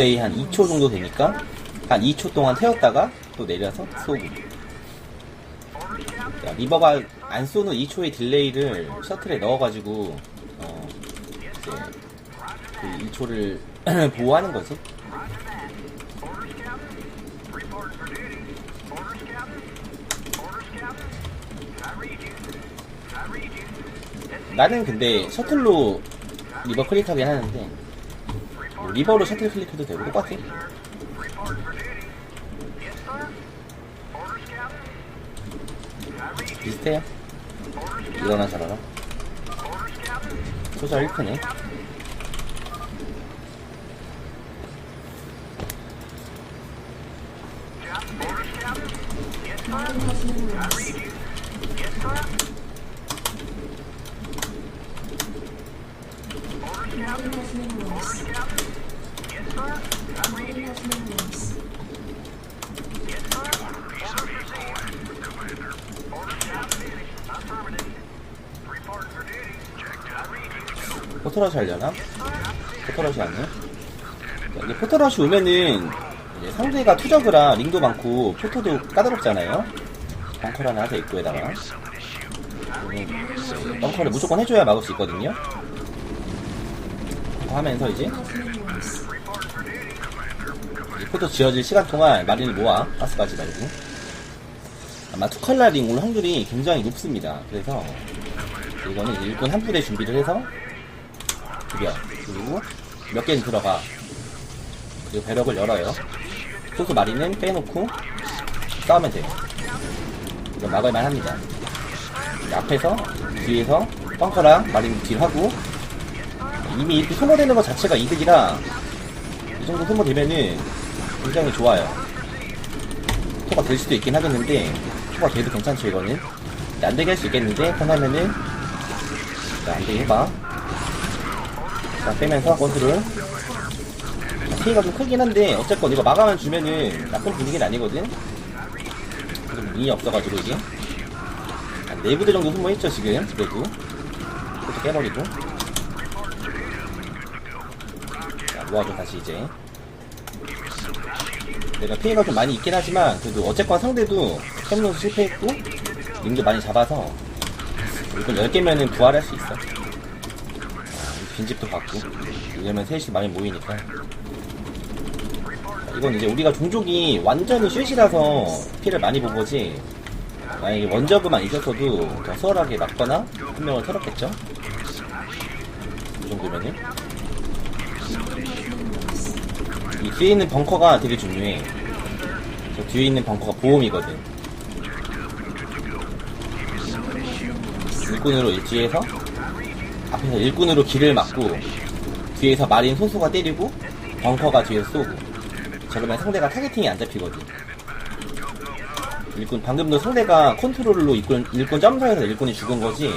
딜레이 한 2초 정도 되니까 한 2초 동안 태웠다가 또 내려서 쏘고. 자, 리버가 안 쏘는 2초의 딜레이를 셔틀에 넣어가지고 어, 이제 그 2초를 보호하는 거지. 나는 근데 셔틀로 리버 클릭하긴 하는데 뭐 리버로 셔틀 클릭해도 되고 똑같아. 비슷해요. 일어나 잘하라 소자 1크네 포토러시 하려나? 포토러시 안 해? 자, 이제 포토러시 오면은 이제 상대가 투저그라 링도 많고 포토도 까다롭잖아요 벙커를 하나 더 입구에다가 벙커를 무조건 해줘야 막을 수 있거든요 하면서 이제 이 포토 지어질 시간 동안 마린을 모아 가스까지 말고 아마 투컬러 링올 확률이 굉장히 높습니다 그래서 이거는 일꾼 한 부대 준비를 해서 죽여. 그리고 몇 개는 들어가. 그리고 배럭을 열어요. 소수 마리는 빼놓고 싸우면 돼요. 이건 막을만 합니다. 앞에서, 뒤에서 펑커랑 마린 딜하고 이미 이렇게 소모되는 것 자체가 이득이라 이 정도 소모되면은 굉장히 좋아요. 토가 될 수도 있긴 하겠는데 토가 돼도 괜찮죠 이거는. 안 되게 할 수 있겠는데 편하면은 자, 안 되게 해봐. 자, 빼면서 컨트롤. 피해가 좀 크긴 한데, 어쨌건 이거 마감만 주면은 나쁜 분위기는 아니거든? 좀 링이 없어가지고, 이게. 한 4부대 정도 소모했죠, 지금. 그래도. 그것도 깨버리고. 자, 모아줘, 다시 이제. 내가 피해가 좀 많이 있긴 하지만, 그래도 어쨌건 상대도 캠론스 실패했고, 링도 많이 잡아서, 이건 10개면은 부활할 수 있어. 빈집도 받고. 왜냐면 셋이 많이 모이니까. 이건 이제 우리가 종족이 완전히 슛이라서 피를 많이 본 거지. 만약에 원저그만 있었어도 더 수월하게 맞거나 한 명을 털었겠죠? 이 정도면은 이 뒤에 있는 벙커가 되게 중요해. 저 뒤에 있는 벙커가 보험이거든. 일꾼으로 이 뒤에서 앞에서 일꾼으로 길을 막고 뒤에서 마린 소수가 때리고 벙커가 뒤에서 쏘고. 저러면 상대가 타겟팅이 안 잡히거든. 일꾼 방금도 상대가 컨트롤로 일꾼, 일꾼 점사해서 일꾼이 죽은 거지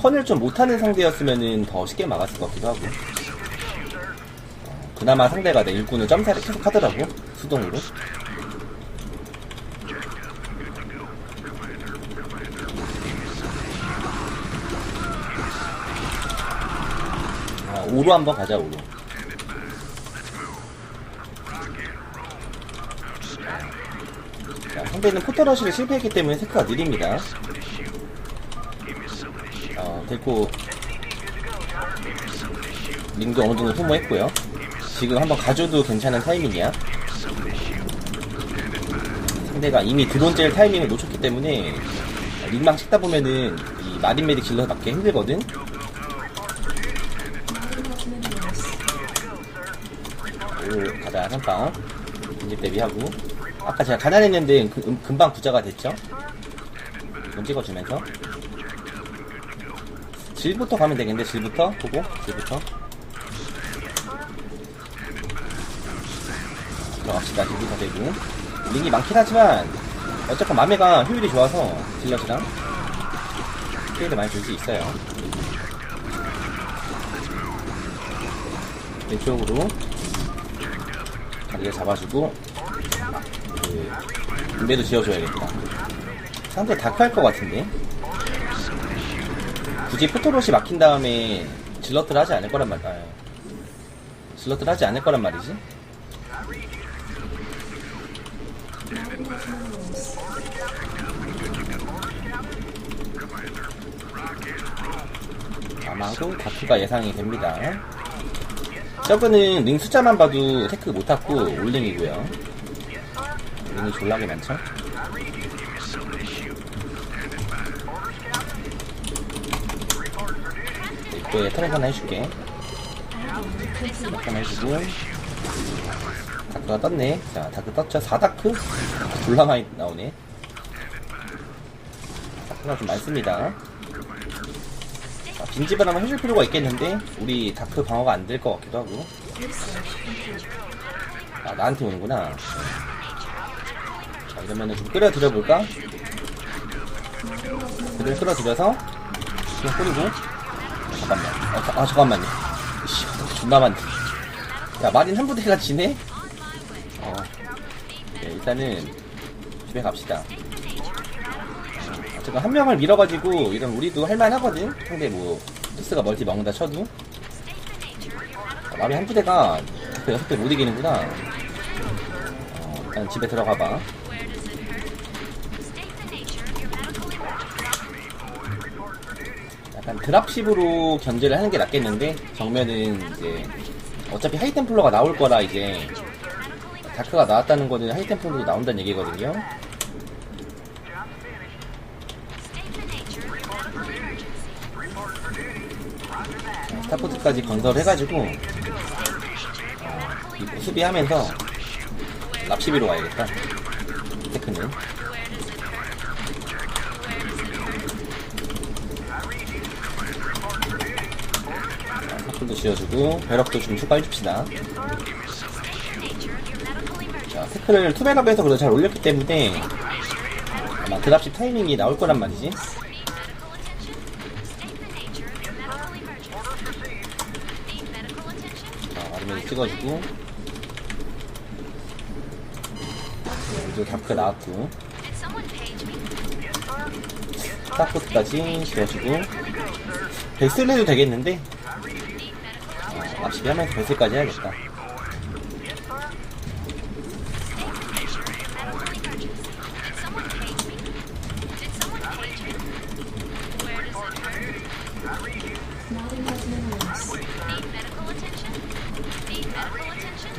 컨을 좀 못하는 상대였으면 더 쉽게 막았을 것 같기도 하고. 어, 그나마 상대가 내 일꾼을 점사를 계속 하더라고 수동으로. 아, 오로 한번 가자 오로. 자, 상대는 포터러시를 실패했기 때문에 세크가 느립니다. 어, 데코 링도 어느 정도 소모했고요 지금 한번 가줘도 괜찮은 타이밍이야 상대가 이미 드론 젤 타이밍을 놓쳤기 때문에 링망 찍다 보면은 이 마린 메딕 질러 맞기 힘들거든 오, 가자, 선빵. 인집 대비하고. 아까 제가 가난했는데 그, 음, 금방 부자가 됐죠? 눈 찍어주면서. 질부터 가면 되겠는데, 질부터? 보고, 질부터. 들어갑시다, 질부터 되고. 링이 많긴 하지만, 어쨌건 맘에가 효율이 좋아서, 질럿이랑. 피해를 많이 줄 수 있어요. 왼쪽으로. 다리를 잡아주고 그 군대도 지어줘야겠다 상대 다크할 것 같은데 굳이 포토롯이 막힌 다음에 질럿들 하지 않을 거란 말이야 질럿들 하지 않을 거란 말이지 아마도 다크가 예상이 됩니다. 저분은 링 숫자만 봐도 테크 못 탔고 올링이고요. 링이 졸라게 많죠? 이때 트랙 하나 해줄게. 트랙 하나 해주고. 다크가 떴네. 자, 다크 떴죠? 4다크? 졸라 많이 나오네. 다크가 좀 많습니다. 자, 빈집을 한번 해줄 필요가 있겠는데, 우리 다크 방어가 안 될 것 같기도 하고. 아, 나한테 오는구나. 자, 이러면은 좀 끌어들여 볼까? 그를 끌어들여서, 그냥 뿌리고. 잠깐만. 아, 자- 아, 잠깐만요. 씨, 존나 많네. 야, 마린 한 부대가 지네? 어. 네, 일단은, 집에 갑시다. 어쨌든 한 명을 밀어가지고, 이런 우리도 할만하거든? 상대 뭐, 토스가 멀티 먹는다 쳐도. 아, 마린 한 부대가 그 여섯 배못 이기는구나. 어, 일단 집에 들어가봐. 약간 드랍십으로 견제를 하는 게 낫겠는데 정면은 이제 어차피 하이템플러가 나올 거라 이제 다크가 나왔다는 거는 하이템플러도 나온다는 얘기거든요. 스타포트까지 건설해가지고 어, 이 수비하면서 랍시비로 가야겠다. 테크는. 사 풀도 지어주고 벼락도 좀 추가해줍시다. 자, 테크를 투백업에서 그래도 잘 올렸기 때문에 아마 드랍십 타이밍이 나올 거란 말이지. 자, 아르메니 찍어주고 이제 다크 나왔고 스타포트까지 지어주고 베슬 해도 되겠는데 어, 납치비 하면서 베슬까지 해야겠다.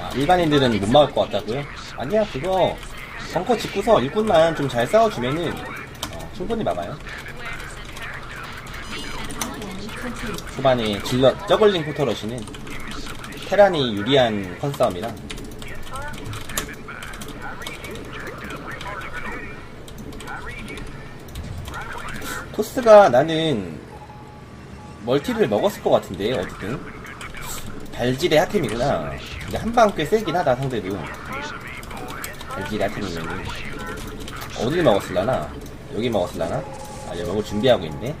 아, 일반인들은 못 막을 것 같다고요? 아니야 그거. 벙커 짓고서 일꾼만 좀 잘 싸워주면은 어, 충분히 막아요. 초반에 질러 저글링 포터러시는 테란이 유리한 컨싸움이라. 토스가 나는 멀티를 먹었을 것 같은데 어디든. 발질의 하템이구나. 근데 한방 꽤 세긴 하다 상대도. 발질의 하템이면은. 어딜 먹었을라나? 여기 먹었을라나? 아 여기 먹을 준비하고 있네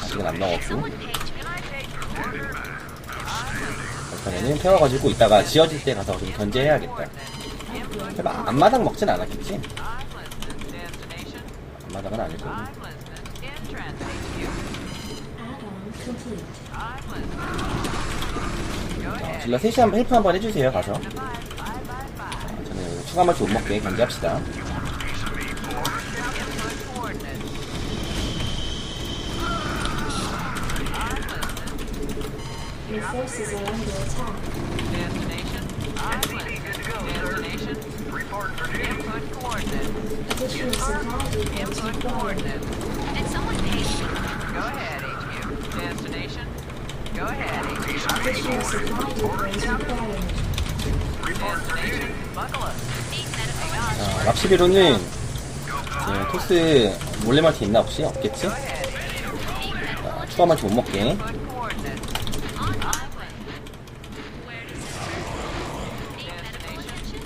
아직은 안 먹었고 이번에는 태워가지고 이따가 지어질 때 가서 좀 견제해야겠다. 설마 앞마당 먹진 않았겠지? 앞마당은 아닐 거고. 자, 질러 셋이 한번 헬프 한번 해주세요 가서. 자, 저는 추가 멀티 못 먹게 견제합시다 forces are under attack. Destination, Island. Destination, input coordinates. Additional supply depots Input coordinates. Did someone page? Go ahead, HQ. Destination, go ahead, HQ. Additional supply depots required. Destination, buckle up. 자, 랍시비로는 이제 토스 몰래 멀티 있나 혹시? 없겠지? 자, 추가 멀티 못 먹게 Input coordinates. on island. Where does it Need medical attention?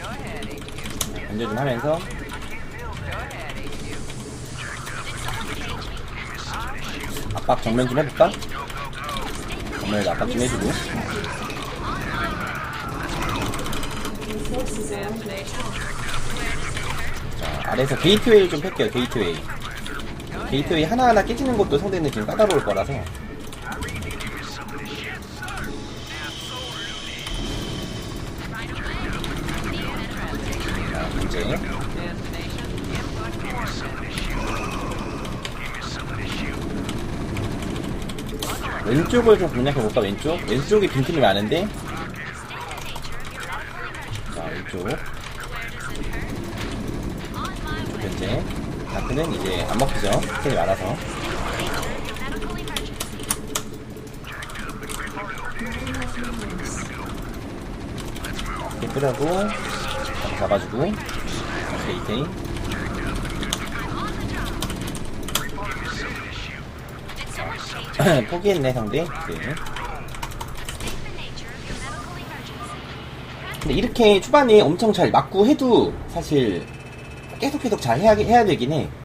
Go ahead, HQ. 견제 좀 하면서? 압박 정면 좀 해볼까? 정면에도 압박 좀 해주고. 자, 아래에서 게이트웨이 좀 팰게요 게이트웨이 게이트웨이 하나하나 깨지는 것도 상대는 지금 까다로울 거라서 이제. 왼쪽을 좀 공략해 볼까 왼쪽? 왼쪽에 빈틈이 많은데 자 왼쪽. 현재 다크는 이제 안 먹히죠 스킬이 많아서 끄라고 잡아주고 the 포기했네 상대 네. 근데 이렇게 초반에 엄청 잘 맞고 해도 사실 계속 계속 잘 해야, 해야 되긴 해